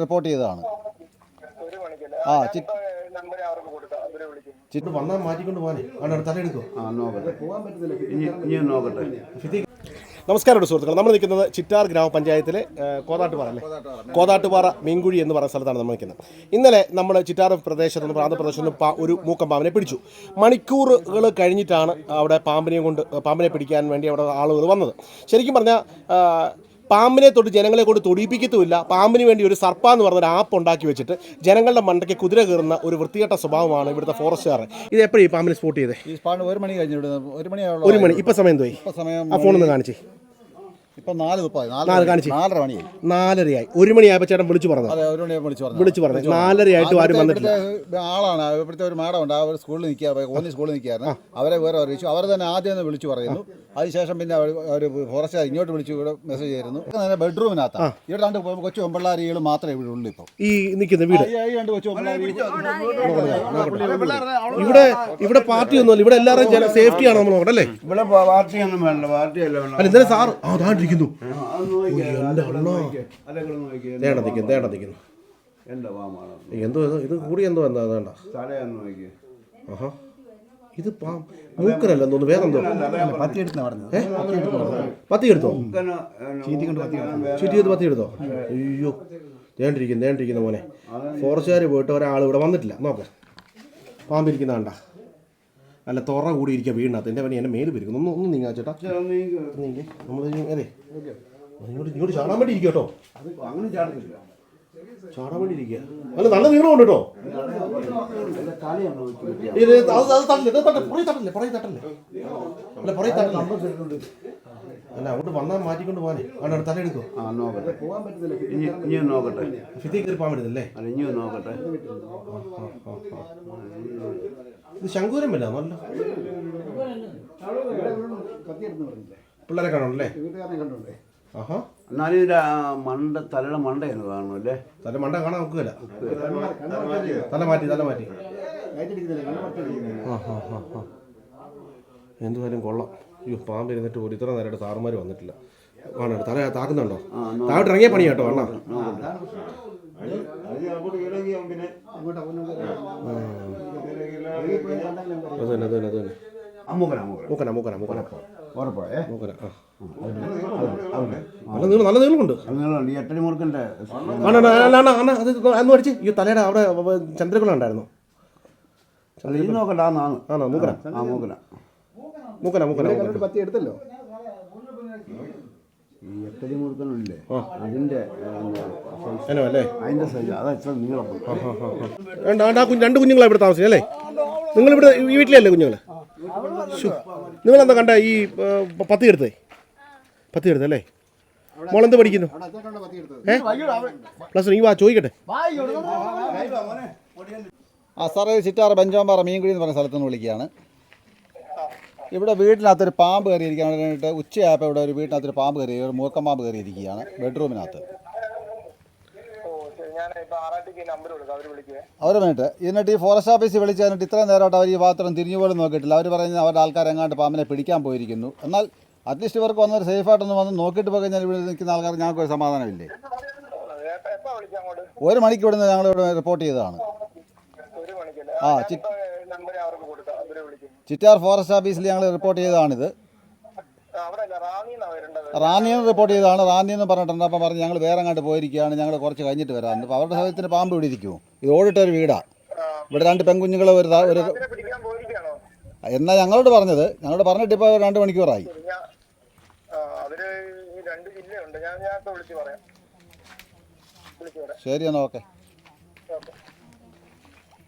Report ചെയ്തതാണ്. ആ ചി- ചിട്ട് വന്നാൽ മാറ്റിക്കൊണ്ട് പോകാനേ അവിടെ തലയെടുക്കോ ആ നോക്കട്ടെ. ഇനി ഇനി നോക്കട്ടെ. നമസ്കാരം സുഹൃത്തുക്കൾ നമ്മൾ നിൽക്കുന്നത് ചിറ്റാർ ഗ്രാമപഞ്ചായത്തിലെ കോതാട്ടുപാറ അല്ലേ? കോതാട്ടുപാറ. മീൻകുഴി എന്ന് പറയുന്ന സ്ഥലത്താണ് നമ്മൾ നിൽക്കുന്നത്. ഇന്നലെ നമ്മൾ ചിറ്റാർ പ്രദേശത്ത് നിന്ന് പ്രാന്തപ്രദേശത്ത് നിന്ന് ഒരു മൂക്കം പാമ്പിനെ പിടിച്ചു. മണിക്കൂറുകൾ കഴിഞ്ഞിട്ടാണ് അവിടെ പാമ്പിനെയും കൊണ്ട് പാമ്പിനെ പിടിക്കാൻ വേണ്ടി അവിടെ ആളുകൾ വന്നത്. ശരിക്കും പറഞ്ഞാൽ പാമ്പിനെ തൊട്ട് ജനങ്ങളെ കൊണ്ട് തൊടിയിപ്പിക്കത്തുമില്ല. പാമ്പിന് വേണ്ടി ഒരു സർപ്പ എന്ന് പറഞ്ഞൊരു ആപ്പ് ഉണ്ടാക്കി വെച്ചിട്ട് ജനങ്ങളുടെ മണ്ടയ്ക്ക് കുതിര കയറുന്ന ഒരു വൃത്തികെട്ട സ്വഭാവമാണ് ഇവിടുത്തെ ഫോറസ്റ്റുകാർ. ഇത് എപ്പോഴും ഈ പാമ്പിനെ സ്പോട്ട് ചെയ്തേ? ഒരു മണി കഴിഞ്ഞു ഒരു മണി. ഇപ്പം സമയം തോയി ഇപ്പൊ സമയം ആ ഫോണൊന്ന് കാണിച്ചേ. നാലരയായി. ഒരു മണിയായപ്പോ ചേട്ടൻ വിളിച്ചു പറഞ്ഞു. വിളിച്ചു പറഞ്ഞു. നാലരയായിട്ടും ആരും വന്നിട്ടില്ല. ആളാണ്. ഇവിടുത്തെ ഒരു മാഡം ഉണ്ട്. അവർ സ്കൂളിൽ നിൽക്കുക ഓന്നി സ്കൂളിൽ നിൽക്കുകയായിരുന്നു. അവരെ വേറെ അറിയിച്ചു. അവർ തന്നെ ആദ്യം ഒന്ന് വിളിച്ചു പറയുന്നു. അതിനുശേഷം പിന്നെ അവർ ഒരു ഫോറസ്റ്റുകാർ ഇങ്ങോട്ട് വിളിച്ചു ഇവിടെ മെസ്സേജ് ചെയ്യുന്നു ബെഡ്റൂമിനകത്ത്. ഇവിടെ രണ്ട് കൊച്ചു പെമ്പിള്ളാരികൾ മാത്രമേ ഇവിടെ ഉള്ളൂ ഇപ്പോൾ ഈ നിൽക്കുന്ന വീട്. ഇവിടെ ഇവിടെ പാർട്ടി ഒന്നുമല്ല ഇവിടെ എല്ലാവരും സേഫ്റ്റി ആണ് നമ്മൾ നോക്കട്ടെ അല്ലേ? ഇവിടെ വേണ്ട. പാർട്ടിയല്ല വേണ്ട അല്ല സാർ ആ വാമാണ് എന്തോ ഇത് കൂടി എന്തോ എന്താ വേണ്ട. ആഹാ. ഇത് പാ മൂക്കനല്ല തോന്നുന്നു വേറെ എന്തോ? പത്തി എടുത്തോ ചുറ്റി ചെയ്ത് പത്തി എടുത്തോ അയ്യോ. തേണ്ടിരിക്കുന്നു തേണ്ടിരിക്കുന്ന മോനെ. ഫോറസ്റ്റുകാർ പോയിട്ട് ഒരാൾ ഇവിടെ വന്നിട്ടില്ല. നോക്ക്. പാമ്പിരിക്കുന്ന കണ്ട. അല്ല തുറ കൂടിയിരിക്കുക വീടിനകത്ത്. എന്റെ പണി എന്റെ മേൽ പിരിക്കുന്നു ഒന്ന് ഒന്ന് നീങ്ങാ ചേട്ടാ. നീങ്ങി. നമ്മൾ അതെ. ഇങ്ങോട്ട് ഇങ്ങോട്ട് ചാടാൻ വേണ്ടി ഇരിക്കുക കേട്ടോ. അത് അങ്ങനെ ചാടില്ല. ചാടാൻ വേണ്ടി ഇരിക്കുക അല്ല നല്ല നീളമുണ്ട് കേട്ടോ. ഇത് അത് അത് തട്ടില്ല. ഇത് തട്ടില്ല. പുറകെ തട്ടില്ലേ. പുറകെ തട്ടില്ലേ. അല്ല പുറകെ തട്ടില്ല. അല്ല അങ്ങോട്ട് വന്നാൽ മാറ്റിക്കൊണ്ട് പോകാനേ അവിടെ തലയെടുക്കോ ആ നോക്കട്ടെ. ഇനി ഇനി നോക്കട്ടെ. ഫിത്തി കയറി പോകാൻ പറ്റുന്നല്ലേ അല്ല? ഇനി നോക്കട്ടെ. ഇത് ശങ്കൂരമല്ല നല്ല പിള്ളേരെ കാണണല്ലേ ആഹാ. എന്നാലും മണ്ട തലയുടെ മണ്ട തലയുടെ മണ്ടയെന്ന് അല്ലേ? തല മണ്ട കാണാൻ നോക്കുകയല്ല തല മാറ്റി തല മാറ്റി. എന്തുവായാലും കൊള്ളാം. അയ്യോ പാമ്പ് ഇരുന്നിട്ട് ഒരു ഇത്ര നേരമായിട്ട് സാറുമാർ വന്നിട്ടില്ല. കാണണ്ട തല താക്കുന്നുണ്ടോ താഴോട്ട് ഇറങ്ങിയ പണി കേട്ടോ അണ്ണാ. അത് തന്നെ അത് തന്നെ അത് തന്നെ അമ്മൂക്കന അമ്മൂക്കന. മൂക്കന മൂക്കന മൂക്കന. നല്ല നീളം നല്ല നീളമുണ്ട്. അന്ന് പഠിച്ച് ഈ തലയുടെ അവിടെ ചന്ദ്രകുളം ഉണ്ടായിരുന്നു മൂക്കന. ആ മൂക്കന. മൂക്കന മൂക്കന മൂക്കന. പത്തി എടുത്തല്ലോ. ഈ എട്ടടി മുറുക്കനില്ലേ അതിന്റെ അതിന്റെ സൈസ് അതാ ഇത്ര നീളം. രണ്ട് കുഞ്ഞുങ്ങളാണ് ഇവിടെ താമസിക്കുന്നത് അല്ലേ? നിങ്ങളിവിടെ ഈ വീട്ടിലല്ലേ കുഞ്ഞുങ്ങൾ നിങ്ങളെന്താ കണ്ട ഈ പത്തി എടുത്തേ? പത്തി എടുത്തല്ലേ മോളെന്ത് പഠിക്കുന്നു? ഏ? പ്ലസ് നീ വാ ചോദിക്കട്ടെ. ആ സാറേ ചിറ്റാറ് ബെഞ്ചോമ്പാറ മീൻകുഴി എന്ന് പറഞ്ഞ സ്ഥലത്ത് നിന്ന് വിളിക്കുകയാണ്. ഇവിടെ വീട്ടിനകത്തൊരു പാമ്പ് കയറിയിരിക്കാൻ വേണ്ടിയിട്ട് ഉച്ചയായപ്പോൾ ഇവിടെ ഒരു വീട്ടിനകത്തൊരു പാമ്പ് കയറി ഒരു മൂർക്കം പാമ്പ് കയറിയിരിക്കുകയാണ് ബെഡ്റൂമിനകത്ത്. അവർ വേണ്ടിട്ട് എന്നിട്ട് ഈ ഫോറസ്റ്റ് ഓഫീസിൽ വിളിച്ച് കഴിഞ്ഞിട്ട് ഇത്രയും നേരമായിട്ട് അവർ ഈ പാത്രം തിരിഞ്ഞു പോലും നോക്കിയിട്ടില്ല. അവർ പറയുന്നത് അവരുടെ ആൾക്കാർ എങ്ങാണ്ട് പാമ്പിനെ പിടിക്കാൻ പോയിരിക്കുന്നു. എന്നാൽ അറ്റ്ലീസ്റ്റ് ഇവർക്ക് വന്നൊരു സേഫായിട്ടൊന്ന് വന്ന് നോക്കിയിട്ട് പോയി കഴിഞ്ഞാൽ ഇവിടെ നിൽക്കുന്ന ആൾക്കാർ ഞങ്ങൾക്ക് ഒരു സമാധാനമില്ലേ ഒരു മണിക്ക് ഞങ്ങളിവിടെ ഞങ്ങൾ ഇവിടെ റിപ്പോർട്ട് ചെയ്തതാണ് ആ ചിറ്റാർ ഫോറസ്റ്റ് ഓഫീസിൽ ഞങ്ങൾ റിപ്പോർട്ട് ചെയ്തതാണിത്. റാന്നിയിൽ റിപ്പോർട്ട് ചെയ്തതാണ്. റാന്നി എന്ന് പറഞ്ഞിട്ടുണ്ട്. അപ്പം പറഞ്ഞ് ഞങ്ങൾ വേറെ അങ്ങോട്ട് പോയിരിക്കുകയാണ്. ഞങ്ങൾ കുറച്ച് കഴിഞ്ഞിട്ട് വരാം. അപ്പോൾ അവരുടെ സമയത്തിന് പാമ്പ് ഇവിടെ ഇരിക്കുമോ ഇത് ഓടിട്ടൊരു വീടാണ് ഇവിടെ രണ്ട് പെൺകുഞ്ഞുങ്ങൾ ഒരു ഒരു എന്നാ ഞങ്ങളോട് പറഞ്ഞത്. ഞങ്ങളോട് പറഞ്ഞിട്ട് ഇപ്പോൾ രണ്ട് മണിക്കൂറായി. ശരി എന്നാൽ ഓക്കെ.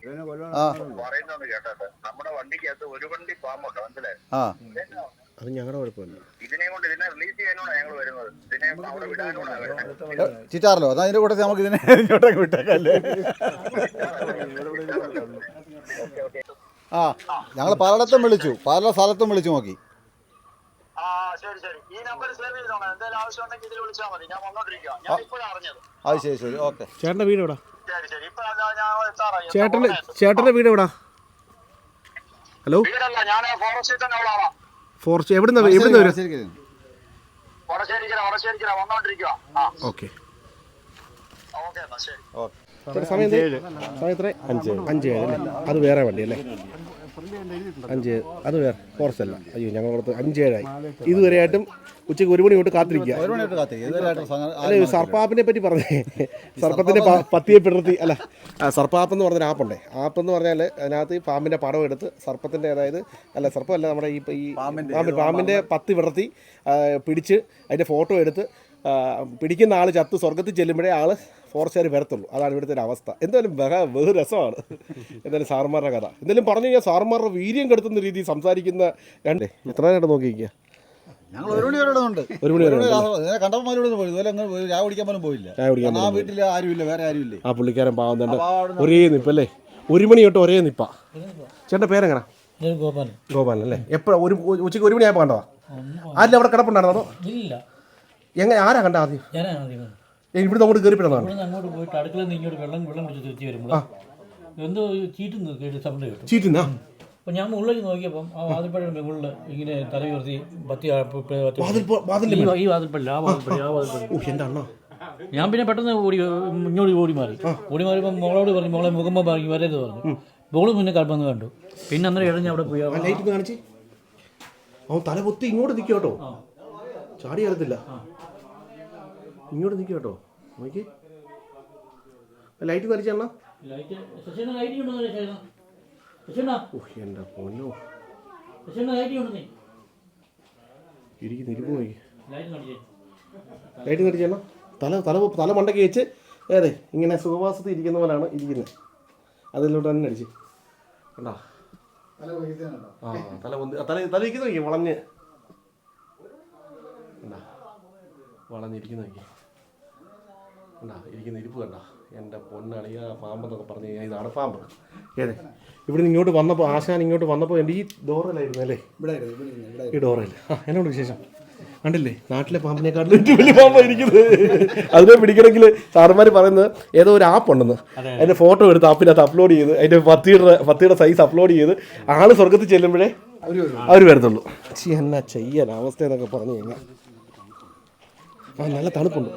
ആ. പറയുന്നത് കേട്ടോ നമ്മുടെ വണ്ടിക്കകത്ത് ഒരു വണ്ടി പാമ്പൊക്കെ മനസ്സിലായി? ആ. അത് ഞങ്ങളുടെ കുഴപ്പമില്ല. ഇതിനെ കൊണ്ട് ഇതിനെ റിലീസ് ചെയ്യാനോടാണ് ഞങ്ങൾ വരുന്നത്. ഇതിനെ അവിടെ വിടാനോടാണ് വരുന്നത്. ചിറ്റാറല്ലോ അതാ അതിന്റെ കൂടെ നമുക്ക് ഇതിനെ ഇങ്ങോട്ടേക്ക് വിട്ടേക്കല്ലേ? ആ ഞങ്ങൾ പലയിടത്തും വിളിച്ചു. പല സ്ഥലത്തും വിളിച്ചു നോക്കി. ആ ശരി ശരി. ഈ നമ്പർ സേവ് ചെയ്തോളാം. എന്തെങ്കിലും ആവശ്യം ഉണ്ടെങ്കിൽ ഇതിൽ വിളിച്ചാൽ മതി. ഞാൻ വന്നോണ്ടിരിക്കുക ഞാൻ ഇപ്പോഴാണ് അറിഞ്ഞത്. അത് ശരി ശരി. ഓക്കെ. ചേട്ടന്റെ വീട് എവിടാ ചേട്ടന്റെ ചേട്ടന്റെ വീട് എവിടാ? ഹലോ? ഫോറസ്റ്റ് എവിടുന്ന എവിടുന്ന വരും? ഓക്കെ. സമയം? സമയം അഞ്ച് ഏഴ് അത് വേറെ വണ്ടി അല്ലേ? അഞ്ച്. അത് വേറെ. ഫോറസ്റ്റ് അല്ല. അയ്യോ ഞങ്ങൾ കൊടുത്ത് അഞ്ച് ഏഴായി ഇതുവരെയായിട്ടും ഉച്ചയ്ക്ക് ഒരു മണി തൊട്ട് കാത്തിരിക്കുക. അല്ല സർപ്പാപ്പിനെ പറ്റി പറഞ്ഞേ. സർപ്പത്തിന്റെ പ- പത്തിയെ പിടർത്തി അല്ല സർപ്പാപ്പ് എന്ന് പറഞ്ഞൊരു ആപ്പുണ്ടേ ആപ്പ് എന്ന് പറഞ്ഞാൽ അതിനകത്ത് ഈ പാമ്പിന്റെ പടം എടുത്ത് സർപ്പത്തിന്റെ അതായത് അല്ല സർപ്പമല്ല നമ്മുടെ ഈ ഈ പാമ്പിൻ പാമ്പിന്റെ പത്തി വിടർത്തി പിടിച്ച് അതിന്റെ ഫോട്ടോ എടുത്ത് പിടിക്കുന്ന ആൾ ചത്ത് സ്വർഗത്തിൽ ചെല്ലുമ്പോഴേ ആൾ ഫോറസ്റ്റുകാർ വരത്തുള്ളൂ. അതാണ് ഇവിടുത്തെ ഒരു അവസ്ഥ. എന്തായാലും ബഹ ബഹു രസമാണ്. എന്തായാലും സാറുമാരുടെ കഥ. എന്തായാലും പറഞ്ഞു കഴിഞ്ഞാൽ സാറുമാരുടെ വീര്യം കെടുത്തുന്ന രീതിയിൽ സംസാരിക്കുന്ന രണ്ട് എത്ര നേരം നോക്കിയിരിക്കുക ഞങ്ങൾ ഒരു മണി വരെ ഉണ്ട് ഒരു മണി വരെ. കണ്ടപ്പന്മാരോട് പോയി. ഇതുപോലെ അങ്ങ് ചായ കുടിക്കാൻ പോലും പോയില്ല. ചായ കുടിക്കാൻ ആ വീട്ടിൽ ആരുമില്ല വേറെ ആരുമില്ലേ? ആ പുള്ളിക്കാരൻ പാവുന്നുണ്ട് ഒരേ നിപ്പല്ലേ ഒരു മണി തൊട്ട് ഒരേ നിപ്പ. ചേട്ടന്റെ പേരെങ്ങനെ? ഗോപാലൻ. ഗോപാലൻ അല്ലേ? എപ്പോഴാണ് ഒരു ഉച്ചയ്ക്ക് ഒരു മണിയായപ്പോൾ കണ്ടതാ? ആരില്ല അവിടെ കിടപ്പുണ്ടായിരുന്നോ ഇല്ല. എങ്ങനെ? ആരാ കണ്ട ആദ്യം? ഞാൻ ആദ്യം ഏ, ഇവിടുന്ന് അങ്ങോട്ട് കയറിപ്പിടുന്നതാണ് ഇവിടെ അങ്ങോട്ട് പോയിട്ട് അടുക്കളയിൽ നിന്ന് ഇങ്ങോട്ട് വെള്ളം വെള്ളം കുടിച്ച് തിരിച്ച് വരുമ്പോൾ എന്തോ ചീറ്റുന്നു കേട്ട് സൗണ്ട് കേട്ടു. ചീറ്റുന്ന? അപ്പോൾ ഞാൻ മുകളിലേക്ക് നോക്കിയപ്പം ആ വാതിൽപ്പഴയുടെ മുകളിൽ ഇങ്ങനെ തല ഉയർത്തി ബത്തി ആ- പ- പ- പത്തി- വാതിൽ പോ- വാതിലിന്റെ ഈ- ഈ വാതിൽപ്പള്ളി ആ വാതിൽപ്പള്ളി ആ വാതിൽപ്പള്ളി ഓ എന്റെ അണ്ണ. ഞാൻ പിന്നെ പെട്ടെന്ന് ഓടി ഇങ്ങോട്ട് ഓടി മാറി. ഓടി മാറിയപ്പോൾ മോളോട് പറഞ്ഞു മോളെ മുഖമ്പ പറഞ്ഞു വരരുത് പറഞ്ഞു. മോൾ മുന്നേ കടന്നു കണ്ടു. പിന്നെ അന്നേരം ഇഴഞ്ഞ് അവിടെ പോയി. ലൈറ്റ് കാണിച്ച്. അവൻ തല പൊത്തി ഇങ്ങോട്ട് നിൽക്കും കേട്ടോ. ചാടി കയറത്തില്ല ഇങ്ങോട്ട് നിൽക്കും കേട്ടോ. നോക്കി. ലൈറ്റ് ഓ എന്റെ പൊന്നോ. ഇരിക്കുന്ന ഇരിപ്പ് നോക്കി. ലൈറ്റ് ലൈറ്റ് തല തല തല മണ്ടയ്ക്ക് വെച്ച് ഏതെ? ഇങ്ങനെ സുഖവാസത്തിൽ ഇരിക്കുന്ന പോലാണ് ഇരിക്കുന്നത് അതിലോട്ട് തന്നെ അടിച്ച്. കണ്ടാ? ആ തല പൊന്തി തല തല ഇരിക്കുന്ന നോക്കി വളഞ്ഞ്. കണ്ടാ? വളഞ്ഞിരിക്കുന്ന നോക്കി. കണ്ടാ ഇരിക്കുന്ന ഇരിപ്പ് കണ്ടാ. എന്റെ പൊന്നളിയ പാമ്പെന്നൊക്കെ പറഞ്ഞു കഴിഞ്ഞാൽ ഇതാണ് പാമ്പ്. ഏതെ? ഇവിടെ നിന്ന് ഇങ്ങോട്ട് വന്നപ്പോൾ ആശാൻ ഇങ്ങോട്ട് വന്നപ്പോൾ എന്റെ ഈ ഡോറിലായിരുന്നു അല്ലേ? ഈ ഡോറയിൽ ആ എന്നോട് വിശേഷം? കണ്ടില്ലേ? നാട്ടിലെ പാമ്പിനെക്കാട്ടിലും ഏറ്റവും വലിയ പാമ്പാണ് ഇരിക്കുന്നത്. അതിനെ പിടിക്കണമെങ്കിൽ സാറന്മാർ പറയുന്നത് ഏതോ ഒരു ആപ്പ് ഉണ്ടെന്ന്. അതിന്റെ ഫോട്ടോ എടുത്ത് ആപ്പിനകത്ത് അപ്ലോഡ് ചെയ്ത് അതിന്റെ പത്തിയുടെ പത്തിയുടെ സൈസ് അപ്ലോഡ് ചെയ്ത് ആൾ സ്വർഗത്തിൽ ചെല്ലുമ്പോഴേ അവർ വരത്തുള്ളൂ. എന്നാ ചെയ്യാൻ അവസ്ഥ എന്നൊക്കെ പറഞ്ഞു കഴിഞ്ഞാൽ ആ നല്ല തണുപ്പുണ്ട്.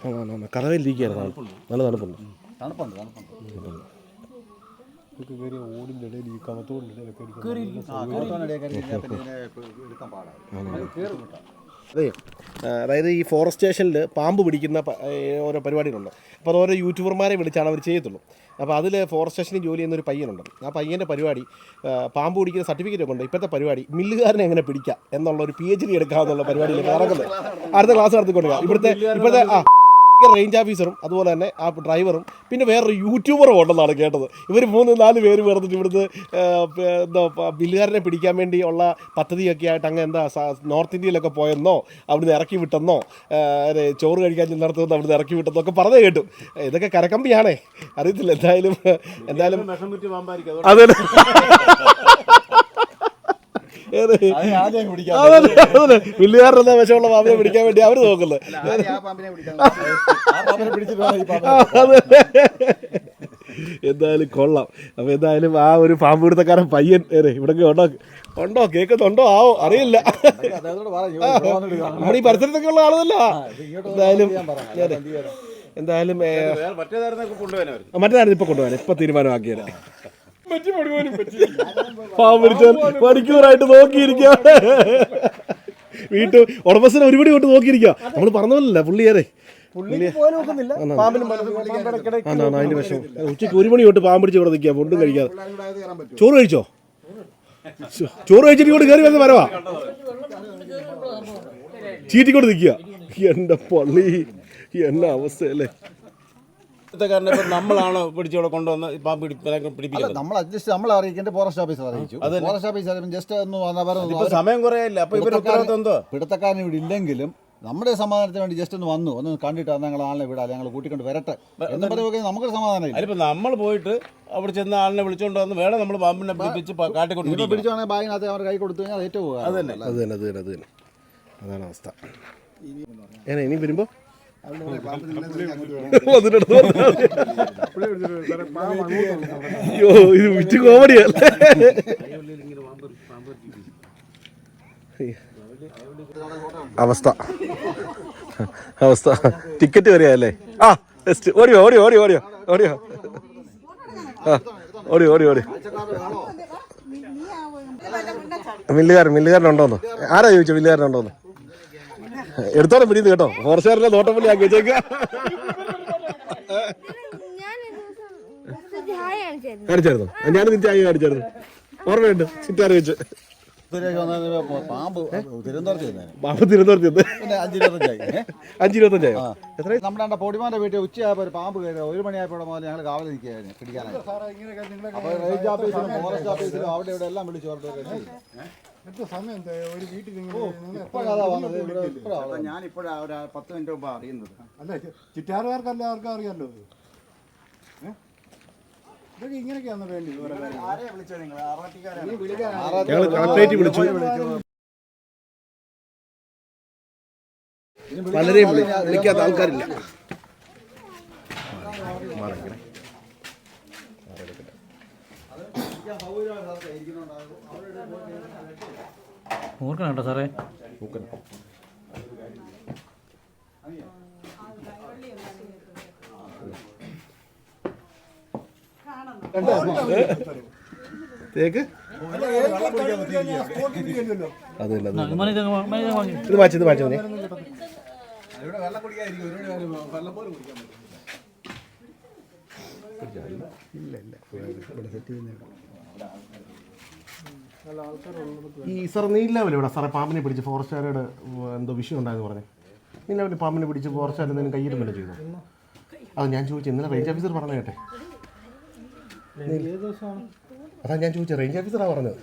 ആ നല്ല തണുപ്പുണ്ട്. തണുപ്പുണ്ട് തണുപ്പുണ്ട് അതെ. അതായത് ഈ ഫോറസ്റ്റ് സ്റ്റേഷനിൽ പാമ്പ് പിടിക്കുന്ന ഓരോ പരിപാടികളുണ്ട്. അപ്പോൾ അത് ഓരോ യൂട്യൂബർമാരെ വിളിച്ചാണ് അവർ ചെയ്യത്തുള്ളൂ. അപ്പോൾ അതിൽ ഫോറസ്റ്റ് സ്റ്റേഷനിൽ ജോലി ചെയ്യുന്ന ഒരു പയ്യനുണ്ട്. ആ പയ്യന്റെ പരിപാടി പാമ്പ് പിടിക്കുന്ന സർട്ടിഫിക്കറ്റ് ഒക്കെ ഉണ്ട്. ഇപ്പോഴത്തെ പരിപാടി മില്ലുകാരനെ എങ്ങനെ പിടിക്കാം എന്നുള്ള ഒരു പി എച്ച് ഡി എടുക്കാമെന്നുള്ള പരിപാടിയിലേക്ക് ഇറങ്ങുന്നത്. അടുത്ത ക്ലാസ് നടത്തിക്കൊണ്ടുക ഇവിടുത്തെ ഇപ്പോഴത്തെ ആ റേഞ്ച് ഓഫീസറും അതുപോലെ തന്നെ ആ ഡ്രൈവറും പിന്നെ വേറൊരു യൂട്യൂബറും ഉണ്ടെന്നാണ് കേട്ടത്. ഇവർ മൂന്ന് നാല് പേര് വേർതിട്ട് ഇവിടുന്ന് എന്താ ബില്ലുകാരനെ പിടിക്കാൻ വേണ്ടി ഉള്ള പദ്ധതിയൊക്കെ ആയിട്ട് അങ്ങ് എന്താ നോർത്ത് ഇന്ത്യയിലൊക്കെ പോയെന്നോ അവിടുന്ന് ഇറക്കി വിട്ടെന്നോ ചോറ് കഴിക്കാൻ ചെന്നിടത്തുനിന്ന് അവിടുന്ന് ഇറക്കി വിട്ടെന്നോ ഒക്കെ പറഞ്ഞു കേട്ടു. ഇതൊക്കെ കരക്കമ്പിയാണേ. അറിയത്തില്ല എന്തായാലും എന്തായാലും അതെ. ഏത്? ബില്ലുകാരുടെ വിഷമുള്ള പാമ്പിനെ പിടിക്കാൻ വേണ്ടി അവർ നോക്കുന്നത്. എന്തായാലും കൊള്ളാം. അപ്പൊ എന്തായാലും ആ ഒരു പാമ്പ് പിടുത്തക്കാരൻ പയ്യൻ ഏറെ ഇവിടെ ഉണ്ടോ? ഉണ്ടോ? കേൾക്കുന്നുണ്ടോ? ആവോ? അറിയില്ല. നമ്മുടെ ഈ പരിസരത്തൊക്കെ ഉള്ള ആളല്ല എന്തായാലും. എന്തായാലും മറ്റേതായിരുന്നു ഇപ്പൊ കൊണ്ടുപോകാൻ ഇപ്പൊ തീരുമാനമാക്കിയത്. പാമ്പ് പിടിച്ചാൽ മണിക്കൂറായിട്ട് നോക്കിയിരിക്കുകയാണ് വീട്ടു ഉടമസ്ഥനെ ഒരുപടി കൊണ്ട് നോക്കിയിരിക്കുക നമ്മൾ പറഞ്ഞല്ലോ പുള്ളിയേറെ. ഉച്ചയ്ക്ക് അതിന്റെ വിഷമം. ഉച്ചയ്ക്ക് ഒരു മണി തൊട്ട് പാമ്പ് പിടിച്ച് ഇവിടെ നിൽക്കുക ഫുഡും കഴിക്കാതെ. ചോറ് കഴിച്ചോ? ചോറ് കഴിച്ചിട്ട് ഇങ്ങോട്ട് കയറി വന്ന് വരവാ. ചീറ്റിക്കൊണ്ട് നിൽക്കുക. എന്റെ പള്ളി എന്ന അവസ്ഥയല്ലേ. കാരണം ഇപ്പൊ നമ്മളാണ് പിടിച്ചോടെ കൊണ്ടുവന്ന് അല്ല പിടിപ്പിക്കുന്നത്? നമ്മൾ അഡ്ജസ്റ്റ് നമ്മൾ അറിയിക്കേണ്ട ഫോറസ്റ്റ് ഓഫീസർ അറിയിച്ചു. ഫോറസ്റ്റ് ഓഫീസർ ജസ്റ്റ് ഒന്ന് വന്നാൽ ഇപ്പൊ പറഞ്ഞു സമയം കുറയല്ല അപ്പൊ ഇവർ ഉത്തരവാദിത്വം എന്തോ പിടുത്തക്കാരൻ ഇവിടെ ഇല്ലെങ്കിലും നമ്മുടെ സമാധാനത്തിന് വേണ്ടി ജസ്റ്റ് ഒന്ന് വന്നു. ഒന്ന് കണ്ടിട്ട് ഞങ്ങൾ ആളിനെ വിടാം ഞങ്ങൾ കൂട്ടിക്കൊണ്ട് വരട്ടെ എന്ന് പറയുമ്പോൾ നമുക്കൊരു സമാധാനം ഇല്ല. അതിലിപ്പോ നമ്മൾ പോയിട്ട് അവിടെ ചെന്ന് ആളിനെ വിളിച്ചോണ്ട് വന്ന് വേണം നമ്മൾ പാമ്പിനെ പിടിപ്പിച്ച് കാട്ടിക്കൊണ്ട് ഇപ്പൊ. പിടിച്ചാണെങ്കിൽ ബാഗിനകത്ത് അവർ കൈ കൊടുത്തു കഴിഞ്ഞാൽ അത് ഏറ്റവും. അത് തന്നെ അത് തന്നെ അത് തന്നെ. അതാണ് അവസ്ഥ. ഇനി വരുമ്പോ? വന്നിട്ട് അയ്യോ ഇത് വിറ്റ് കോമഡിയല്ലേ അവസ്ഥ. അവസ്ഥ. ടിക്കറ്റ് വരെയല്ലേ ആ ജസ്റ്റ് ഓടിയോ ഓടിയോ ഓടിയോ ഓടിയോ ഓടിയോ. ആ ഓടി ഓടി ഓടി മില്ലുകാരൻ മില്ലുകാരനുണ്ടോന്ന് ആരാ ചോദിച്ചു മില്ലുകാരനുണ്ടോന്ന് എടുത്തോളം പിടിയത് കേട്ടോ. ഫോർഷാറിലെ നോട്ടപ്പള്ളി ആക്കി വെച്ചേക്ക കാണിച്ചായിരുന്നു? ഞാൻ കാണിച്ചായിരുന്നു. ഓർമ്മയുണ്ട്. ചിറ്റാറ് വെച്ച്. പാമ്പ് തിരുവനന്തപുരത്ത് നമ്മുടെ പൊടിമാന്റെ വീട്ടിൽ ഉച്ചയായപ്പോൾ ഒരു പാമ്പ് കയറി ഒരു മണിയായപ്പോൾ മുതൽ ഞങ്ങൾ കാവൽ നിൽക്കുകയായിരുന്നു പിടിക്കാനായിട്ട്. ഫോറസ്റ്റ് ഓഫീസിലും അവിടെ ഇവിടെ എല്ലാം വിളിച്ചു ഇവിടെ ഇപ്പോഴാണ് ഞാൻ ഇപ്പോഴാ ഒരു പത്ത് മിനിറ്റ് മുമ്പ് അറിയുന്നത്. അല്ല ചുറ്റാറുകാർക്ക് എല്ലാവർക്കും അറിയാമല്ലോ? ഇതൊക്കെ ഇങ്ങനെയൊക്കെയാണ് വേണ്ടി. ആരെയാ വിളിച്ചത് നിങ്ങൾ വിളിച്ചു. പലരെയും വിളി- വിളിക്കാത്ത ആൾക്കാരില്ല. ഓർക്കണം കേട്ടോ സാറേ. തേക്ക്? ഇല്ല ഇരിക്കുമല്ലോ. അത് തന്നെ അത് തന്നെ. മനുഷ്യ മനുഷ്യ വാങ്ങി. ഇത് മാറ്റി ഇത് മാറ്റി മതി. ഇവിടെ കുടിക്കാൻ പറ്റും ഈ സാർ നീലാവില്ല ഇവിടെ സാറേ പാമ്പിനെ പിടിച്ച് ഫോറസ്റ്റുകാരോട് എന്തോ വിഷയം ഉണ്ടായെന്ന് പറഞ്ഞു. നീലാവില്ല പാമ്പിനെ പിടിച്ച് ഫോറസ്റ്റുകാർ എന്തെങ്കിലും വല്ല ചെയ്തു അത് ഞാൻ ചോദിച്ചു ഇന്നലെ റേഞ്ച് ഓഫീസർ പറഞ്ഞു കേട്ടെ. അതാ ഞാൻ ചോദിച്ചത് റേഞ്ച് ഓഫീസറാ പറഞ്ഞത്.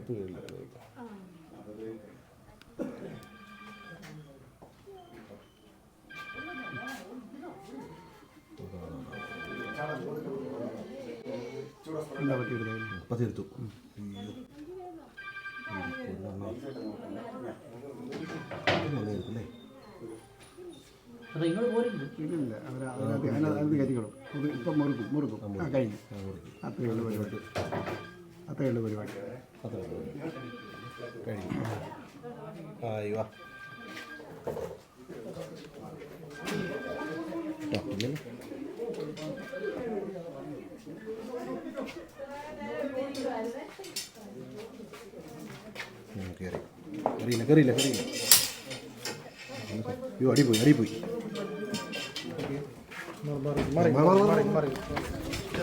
ഇപ്പൊ തീർത്തു അത് നിങ്ങൾ പോരുന്നു. ഇല്ലില്ല അവർ അതിനകത്ത് അതിനകത്ത് കയറ്റിക്കോളും ഇപ്പം മുറുക്കും മുറുക്കും. ആ കഴിഞ്ഞു. അത്രയേ പരിപാടി. അത്രയേ പരിപാടി. കഴിഞ്ഞു. ആയി പിന്നെ? കേറി. കറിയില്ല കയറിയില്ല കയറിയില്ല അയ്യോ അടി പോയി അടി പോയി. മാറി, മാറി, മാറി, മാറി.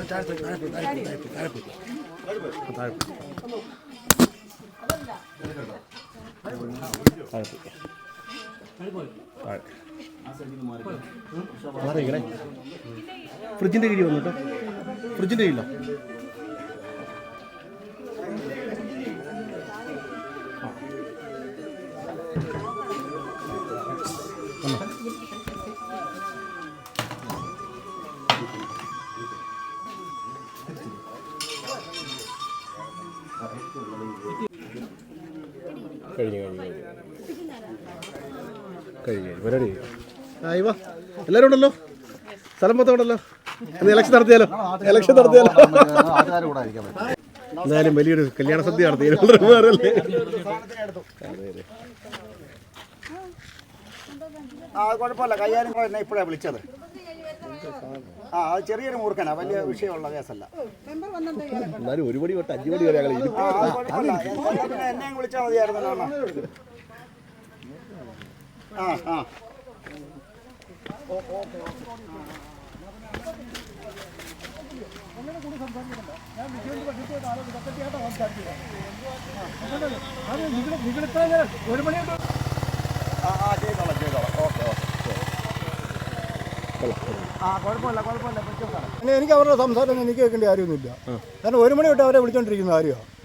താഴെ താഴെ പോയി, താഴെ പോയി, താഴെ പോയി, താഴെ പോയി. ആ, താഴെ പോയി. താഴെ പോയി. താഴെ. മാറി നിൽക്കണേ. ഫ്രിഡ്ജിന്റെ കീഴിൽ വന്നു കേട്ടോ ഫ്രിഡ്ജിന്റെ കീഴിലോ കഴിഞ്ഞു കഴിഞ്ഞു കഴിഞ്ഞു കഴിഞ്ഞു പരിപാടി കഴിഞ്ഞു ആ എല്ലാവരും ഉണ്ടല്ലോ? സ്ഥലം മൊത്തം ഉണ്ടല്ലോ? ഇലക്ഷൻ നടത്തിയാലോ? ഇലക്ഷൻ നടത്തിയാലോ? എന്തായാലും വലിയൊരു കല്യാണ സദ്യ നടത്തി. വേറല്ലേ? ആ കുഴപ്പമില്ല. കൈകാര്യം എന്നെ ഇപ്പോഴാണ് വിളിച്ചത്. ആ അത് ചെറിയൊരു മൂർഖനാ. വലിയ വിഷയമുള്ള കേസല്ല. എന്നാലും ഒരു മണി തൊട്ട് അഞ്ചു മണി വരെ ഞങ്ങൾ ആ ആ. എനിക്ക് അവരുടെ സംസാരം എനിക്ക് കേൾക്കേണ്ട കാര്യമൊന്നുമില്ല കാരണം ഒരു മണി തൊട്ട് അവരെ വിളിച്ചോണ്ടിരിക്കുന്ന കാര്യമാണ്